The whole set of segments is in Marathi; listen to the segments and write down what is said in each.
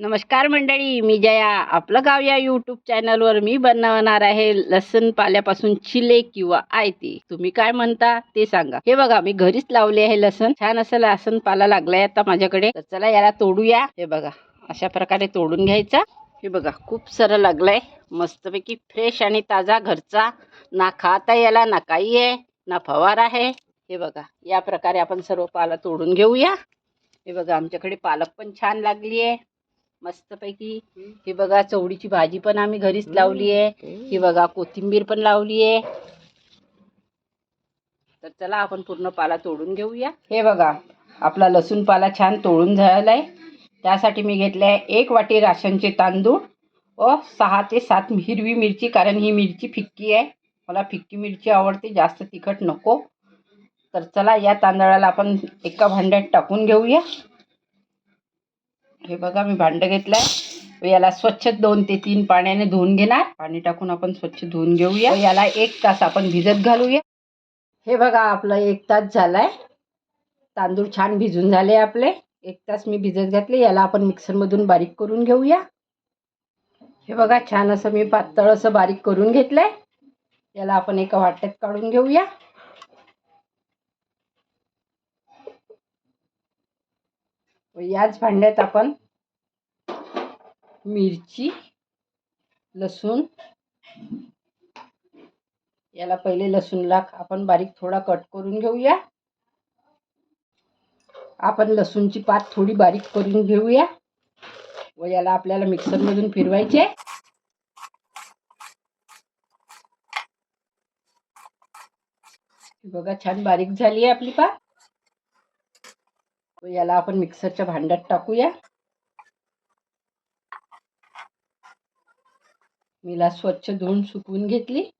नमस्कार मंडळी मी जया. आपलं गाव या यूट्यूब चॅनलवर मी बनवणार आहे लसण पाल्यापासून चिले किंवा आयती. तुम्ही काय म्हणता ते सांगा. हे बघा मी घरीच लावले आहे लसण. छान असं लसण पाला लागलाय आता माझ्याकडे. तर चला याला तोडूया. हे बघा अशा प्रकारे तोडून घ्यायचा. हे बघा खूप सरळ लागलंय. मस्तपैकी फ्रेश आणि ताजा घरचा. ना खाता याला ना काही आहे ना फवार आहे. हे बघा या प्रकारे आपण सर्व पाला तोडून घेऊया. हे बघा आमच्याकडे पालक पण छान लागली आहे मस्तपैकी. ही बघा चवडीची भाजी पण आम्ही घरीच लावली आहे. ही बघा कोथिंबीर पण लावली आहे. तर चला आपण पूर्ण पाला तोडून घेऊया. हे बघा आपला लसूण पाला छान तोडून झालाय. त्यासाठी मी घेतले आहे एक वाटी राशनचे तांदूळ व सहा ते सात हिरवी मिरची कारण ही मिरची फिक्की आहे. मला फिक्की मिरची आवडते जास्त तिखट नको. तर चला या तांदळाला आपण एका भांड्यात टाकून घेऊया. हे बघा मी भांडं घेतलंय. याला स्वच्छ दोन ते तीन पाण्याने धुवून घेणार. पाणी टाकून आपण स्वच्छ धुवून घेऊया. याला एक तास आपण भिजत घालूया. हे बघा आपलं एक तास झालाय. तांदूळ छान भिजून झाले आपले. एक तास मी भिजत घातले. याला आपण मिक्सरमधून बारीक करून घेऊया. हे बघा छान असं मी पातळ असं बारीक करून घेतलंय. याला आपण एका वाट्यात काढून घेऊया व याच भांड्यात आपण मिरची लसूण याला पहिले लसूणला आपण बारीक थोडा कट करून घेऊया. आपण लसूणची पात थोडी बारीक करून घेऊया. व याला आपल्याला मिक्सरमधून फिरवायचे. बघा छान बारीक झाली आहे आपली पात. याला आपण मिक्सरच्या भांड्यात टाकूया. मीला स्वच्छ धुवून सुकवून घेतली.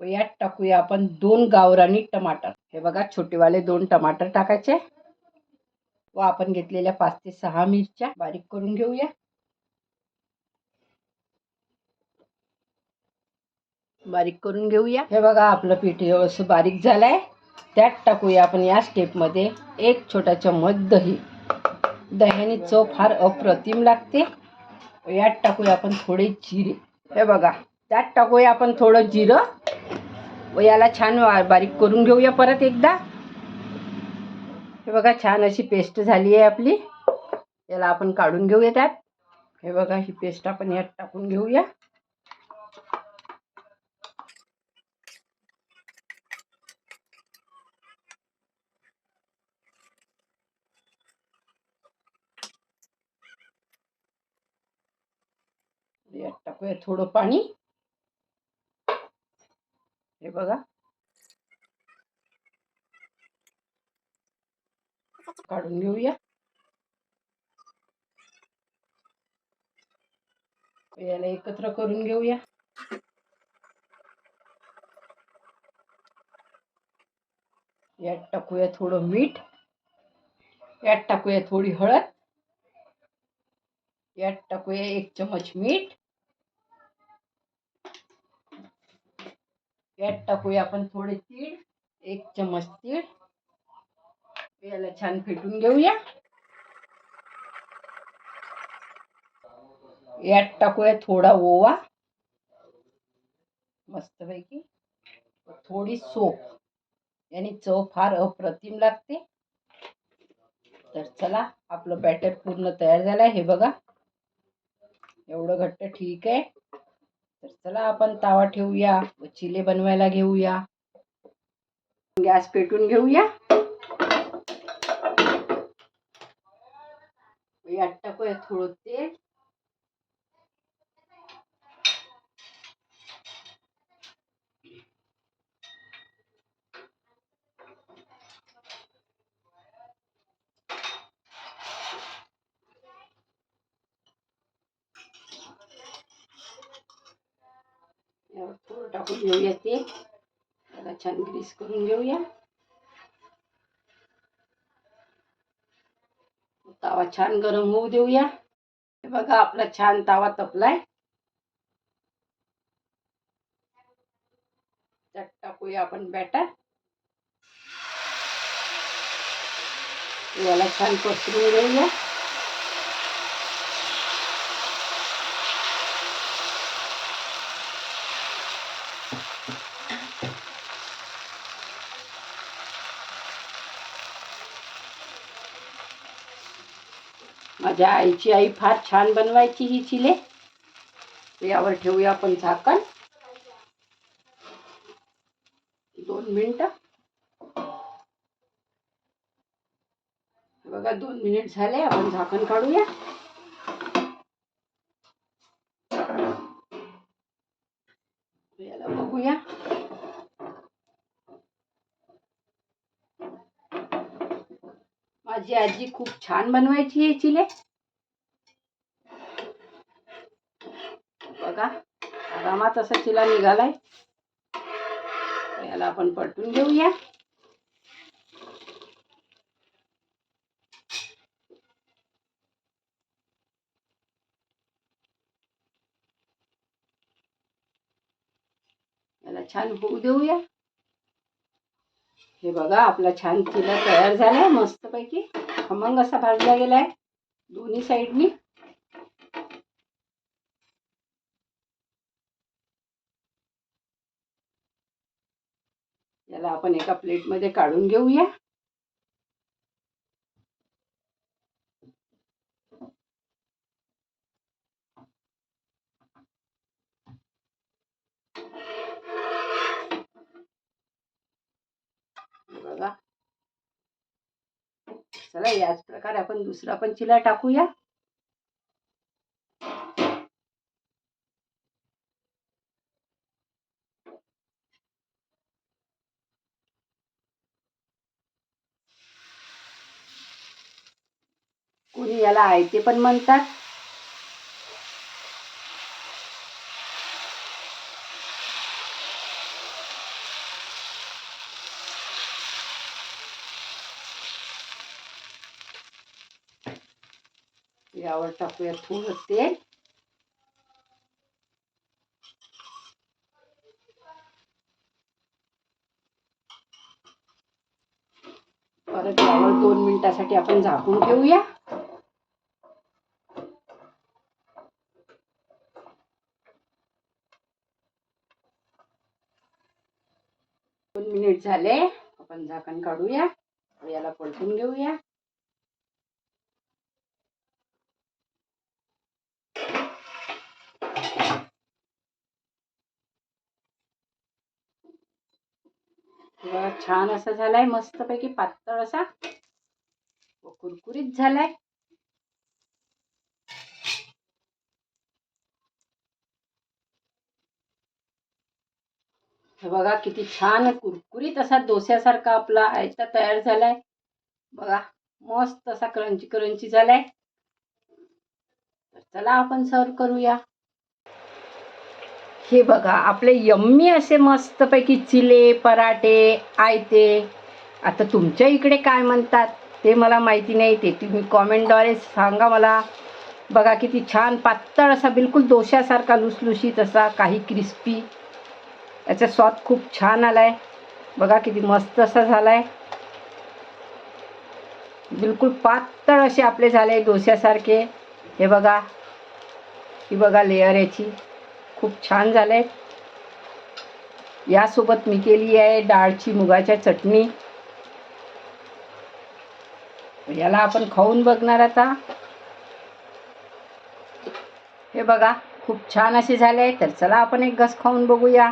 व यात टाकूया आपण दोन गावरानी टमाटर. हे बघा छोटेवाले दोन टमाटर टाकायचे. व आपण घेतलेल्या पाच ते सहा मिरच्या बारीक करून घेऊया. बारीक करून घेऊया. हे बघा आपलं पीठ असं बारीक झालंय. त्यात टाकूया आपण या स्टेपमध्ये एक छोटा चम्मच दही. दह्याने चव फार अप्रतिम लागते. यात टाकूया आपण थोडे जिरे. हे बघा त्यात टाकूया आपण थोडं जिरं. व याला छान बारीक करून घेऊया परत एकदा. हे बघा छान अशी पेस्ट झाली आहे आपली. याला आपण काढून घेऊया त्यात. हे बघा ही पेस्ट आपण यात टाकून घेऊया. थोडं पाणी हे एकत्र टाकूया थोडं मीठ टाकूया थोडी यात टाकूया एक चमच मीठ यात टाकूया आपण थोडे तीळ एक चमच तीळ. याला छान फेटून घेऊया. यात टाकूया थोडा ओवा. मस्तपैकी. थोडी सोप. याने चव फार अप्रतिम लागते. तर चला आपलं बॅटर पूर्ण तयार झालंय. हे बघा. एवढं घट्ट ठीक आहे. तर चला आपण तावा ठेवूया व चिले बनवायला घेऊया. गॅस पेटून घेऊया. यात टाकूया थोडं तेल यावर थोडं टाकून घेऊया ते. त्याला छान ग्रीस करून घेऊया. तावा छान गरम होऊ देऊया. हे बघा आपला छान तावा तपलाय. त्यात टाकूया आपण बॅटर याला छान पसरून घेऊया. माझ्या आईची आई फार छान बनवायची ही चिले. यावर ठेवूया आपण झाकण. दोन मिनिटं. बघा दोन मिनिट झाले आपण झाकण काढूया. माझी आजी खूप छान बनवायची चिले बघा आरामात असा चिला निघालाय याला आपण पलटून घेऊया याला छान होऊ देऊया हे बघा आपला छान चिला तयार झालाय मस्तपैकी. खमंग असा भाजला गेलाय दोन्ही साईडनी. याला आपण एका प्लेटमध्ये काढून घेऊया. बघा. चला याच प्रकारे आपण दुसरा पण चिला टाकूया. कोणी याला आयते पण म्हणतात. यावर टाकूया थोडं तेल परत यावर दोन मिनिटासाठी आपण झाकून ठेवूया दोन मिनिट झाले आपण झाकण काढूया याला पलटून घेऊया बघा छान असा झालाय. मस्तपैकी पातळ असा. कुरकुरीत झालाय. बघा किती छान कुरकुरीत असा डोस्यासारखा आपला आयता तयार झालाय. बघा मस्त असा क्रंची क्रंची झालाय. तर चला आपण सर्व करूया. हे बघा आपले यम्मी असे मस्तपैकी चिले पराठे आयते. आता तुमच्या इकडे काय म्हणतात ते मला माहिती नाही ते तुम्ही कॉमेंटद्वारे सांगा मला. बघा किती छान पातळ असा बिलकुल दोशासारखा लुसलुशीत असा काही क्रिस्पी. याचा स्वाद खूप छान आलाय. बघा किती मस्त असा झालाय. बिलकुल पातळ असे आपले झाले डोस्यासारखे हे बघा ही बघा लेअर याची. खूप छान झालंय. यासोबत मी केली आहे डाळची मुगाच्या चटणी. याला आपण खाऊन बघणार आता. हे बघा खूप छान असे झाले तर चला आपण एक घस खाऊन बघूया.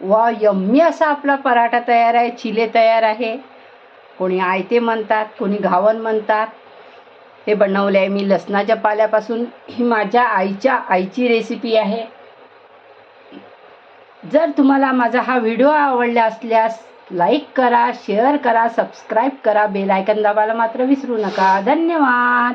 वा यम्मी असा आपला पराठा तयार आहे. चिले तयार आहे. कोणी आयते म्हणतात कोणी घावन म्हणतात. हे बनवले आहे मी लसणाच्या पाल्यापासून. ही माझ्या आईच्या आईची रेसिपी आहे. जर तुम्हाला माझा हा व्हिडिओ आवडला असल्यास लाईक करा शेअर करा सबस्क्राईब करा बेल आयकन दाबायला मात्र विसरू नका. धन्यवाद.